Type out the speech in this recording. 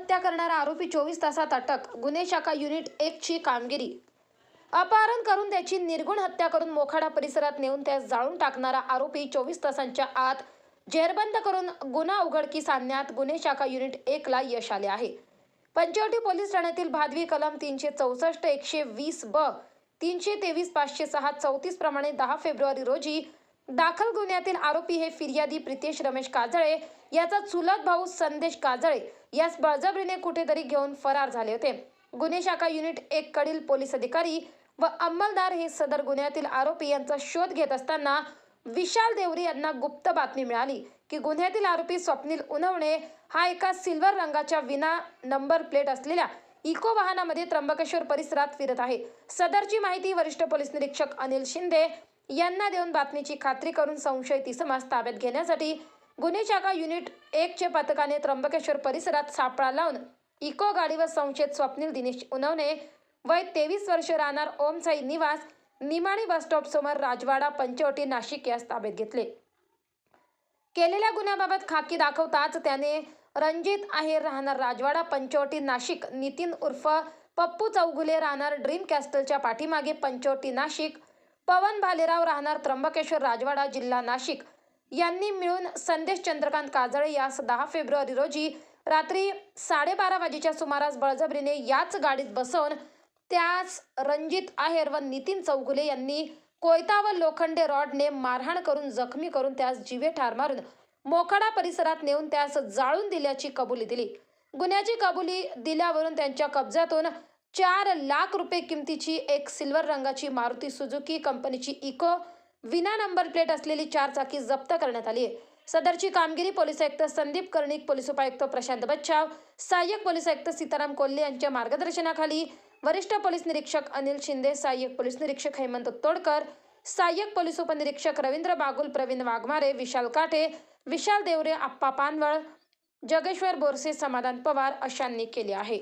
करणारा आरोपी चोवीस तासात अटक गुन्हे शाखा युनिट एकची कामगिरी. अपहरण करून त्याची निर्गुण हत्या करून मोखाडा परिसरात नेऊन त्यास जाळून टाकणारा आरोपी चोवीस तासांच्या आत जेरबंद करून गुन्हा उघडकीस आणण्यात गुन्हे शाखा युनिट एकला यश आले आहे. पंचवटी पोलीस ठाण्यातील भादवी कलम तीनशे चौसष्ट एकशे वीस ब तीनशे तेवीस पाचशे सहा चौतीस प्रमाणे दहा फेब्रुवारी रोजी दाखल गुन्ह्यातील आरोपी हे फिर्यादी प्रितेश रमेश काजळे याचा चुलत भाऊ संदेश काजळे यास बळजबरीने कुठेतरी घेऊन फरार झाले होते. गुन्हे शाखा युनिट एक कडील पोलीस अधिकारी व अंमलदार हे सदर गुन्ह्यातील आरोपी यांचा शोध घेत असताना विशाल देवरी यांना गुप्त बातमी मिळाली की गुन्ह्यातील आरोपी स्वप्नील उनवणे हा एका सिल्वर रंगाच्या विना नंबर प्लेट असलेल्या इको वाहनामध्ये त्र्यंबकेश्वर परिसरात फिरत आहे. सदरची माहिती वरिष्ठ पोलीस निरीक्षक अनिल शिंदे यांना देऊन बातमीची खात्री करून संशयित इसमास ताब्यात घेण्यासाठी गुन्हे शाखा युनिट एकच्या पथकाने त्र्यंबकेश्वर परिसरात सापळा लावून इको गाडीवर संशयित स्वप्नील दिनेश उनवणे वय तेवीस वर्ष राहणार ओम साई निवास निमाणी बसस्टॉप समोर राजवाडा पंचवटी नाशिक यास ताब्यात घेतले. केलेल्या गुन्ह्याबाबत खाकी दाखवताच त्याने रणजित आहेर राहणार राजवाडा पंचवटी नाशिक नितीन उर्फ पप्पू चौगुले राहणार ड्रीम कॅस्टलच्या पाठीमागे पंचवटी नाशिक पवन भालेराव राहणार त्र्यंबकेश्वर राजवाडा जिल्हा नाशिक. यांनी मिळून संदेश चंद्रकांत काजळे यास दहा फेब्रुवारी रोजी रात्री साडेबारा वाजेच्या सुमारास बळजबरीने याच गाडीत बसवून त्यास रणजित आहेर व नितीन चौगुले यांनी कोयता व लोखंडे रॉडने मारहाण करून जखमी करून त्यास जीवे ठार मारून मोखाडा परिसरात नेऊन त्यास जाळून दिल्याची कबुली दिली. गुन्ह्याची कबुली दिल्यावरून त्यांच्या कब्जातून चार लाख रुपये किमतीची एक सिल्वर रंगाची मारुती सुझुकी कंपनीची इको विना नंबर प्लेट असलेली चार चाकी जप्त करण्यात आली आहे. सदरची कामगिरी पोलीस आयुक्त संदीप कर्णिक पोलीस उपायुक्त प्रशांत बच्चाव सहाय्यक पोलीस आयुक्त सीताराम कोल्हे यांच्या मार्गदर्शनाखाली वरिष्ठ पोलीस निरीक्षक अनिल शिंदे सहाय्यक पोलीस निरीक्षक हेमंत तोडकर सहाय्यक पोलीस उपनिरीक्षक रवींद्र बागुल प्रवीण वाघमारे विशाल काठे विशाल देवरे आप्पा पानवळ जगेश्वर बोरसे समाधान पवार अशांनी केले आहे.